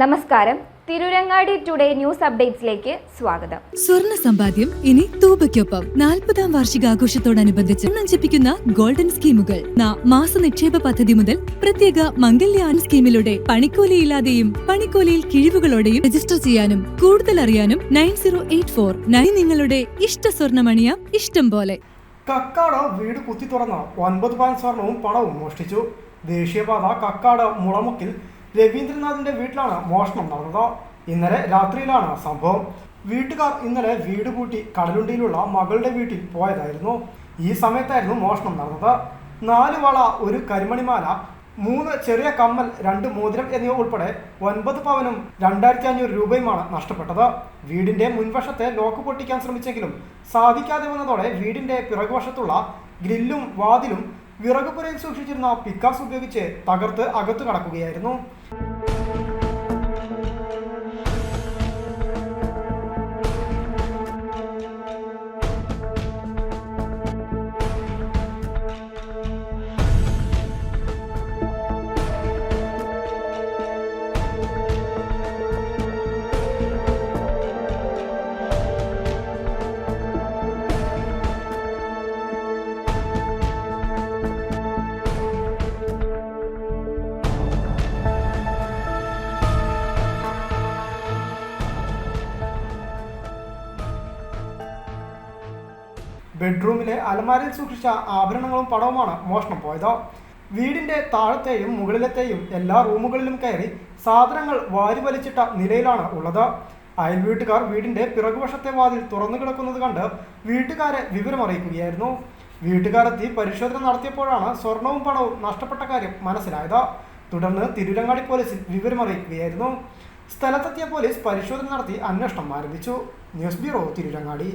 നമസ്കാരം. Tirurangadi today news അപ്ഡേറ്റ്സിലേക്ക് സ്വാഗതം. സ്വർണ സമ്പാദ്യം ഇനി തൂബയ്ക്കൊപ്പം. നാൽപ്പതാം വാർഷികാഘോഷത്തോടനുബന്ധിച്ച് നഞ്ചിപ്പിക്കുന്ന ഗോൾഡൻ സ്കീമുകൾ. മാസ നിക്ഷേപ പദ്ധതി മുതൽ പ്രത്യേക മംഗല്യാൻ സ്കീമിലൂടെ പണിക്കൂലിയില്ലാതെയും പണിക്കൂലിയിൽ കിഴിവുകളോടെയും രജിസ്റ്റർ ചെയ്യാനും കൂടുതൽ അറിയാനും nine zero eight four. Nine നിങ്ങളുടെ ഇഷ്ട സ്വർണമണിയാം ഇഷ്ടം പോലെ. കക്കാട് വീട് കുത്തി തുറന്നോ ഒൻപത് പവൻ സ്വർണവും പണവും മോഷ്ടിച്ചു. ദേശീയപാത കക്കാട് മുളമുക്കിൽ രവീന്ദ്രനാഥിന്റെ വീട്ടിലാണ് മോഷണം നടന്നത്. ഇന്നലെ രാത്രിയിലാണ് സംഭവം. വീട്ടുകാർ ഇന്നലെ വീട് പൂട്ടി കടലുണ്ടിയിലുള്ള മകളുടെ വീട്ടിൽ പോയതായിരുന്നു. ഈ സമയത്തായിരുന്നു മോഷണം നടന്നത്. നാല് വള ഒരു കരിമണിമാല മൂന്ന് ചെറിയ കമ്മൽ രണ്ട് മോതിരം എന്നിവ ഉൾപ്പെടെ ഒൻപത് പവനും രണ്ടായിരത്തി അഞ്ഞൂറ് രൂപയുമാണ് നഷ്ടപ്പെട്ടത്. വീടിന്റെ മുൻവശത്തെ ലോക്ക് പൊട്ടിക്കാൻ ശ്രമിച്ചെങ്കിലും സാധിക്കാതെ വന്നതോടെ വീടിന്റെ പിറകുവശത്തുള്ള ഗ്രില്ലും വാതിലും വിറകുപുരയിൽ സൂക്ഷിച്ചിരുന്ന പിക്കാസ് ഉപയോഗിച്ച് തകർത്ത് അകത്തു കടക്കുകയായിരുന്നു. ബെഡ്റൂമിലെ അലമാരയിൽ സൂക്ഷിച്ച ആഭരണങ്ങളും പണവുമാണ് മോഷണം പോയത്. വീടിന്റെ താഴത്തെയും മുകളിലത്തെയും എല്ലാ റൂമുകളിലും കയറി സാധനങ്ങൾ വാരി വലിച്ചിട്ട നിലയിലാണ് ഉള്ളത്. അയൽ വീട്ടുകാർ വീടിന്റെ പിറകുവശത്തെ വാതിൽ തുറന്നു കിടക്കുന്നത് കണ്ട് വീട്ടുകാരെ വിവരമറിയിക്കുകയായിരുന്നു. വീട്ടുകാരെത്തി പരിശോധന നടത്തിയപ്പോഴാണ് സ്വർണവും പണവും നഷ്ടപ്പെട്ട കാര്യം മനസ്സിലായത്. തുടർന്ന് തിരുരങ്ങാടി പോലീസിൽ വിവരമറിയിക്കുകയായിരുന്നു. സ്ഥലത്തെത്തിയ പോലീസ് പരിശോധന നടത്തി അന്വേഷണം ആരംഭിച്ചു. News bureau Tirurangadi.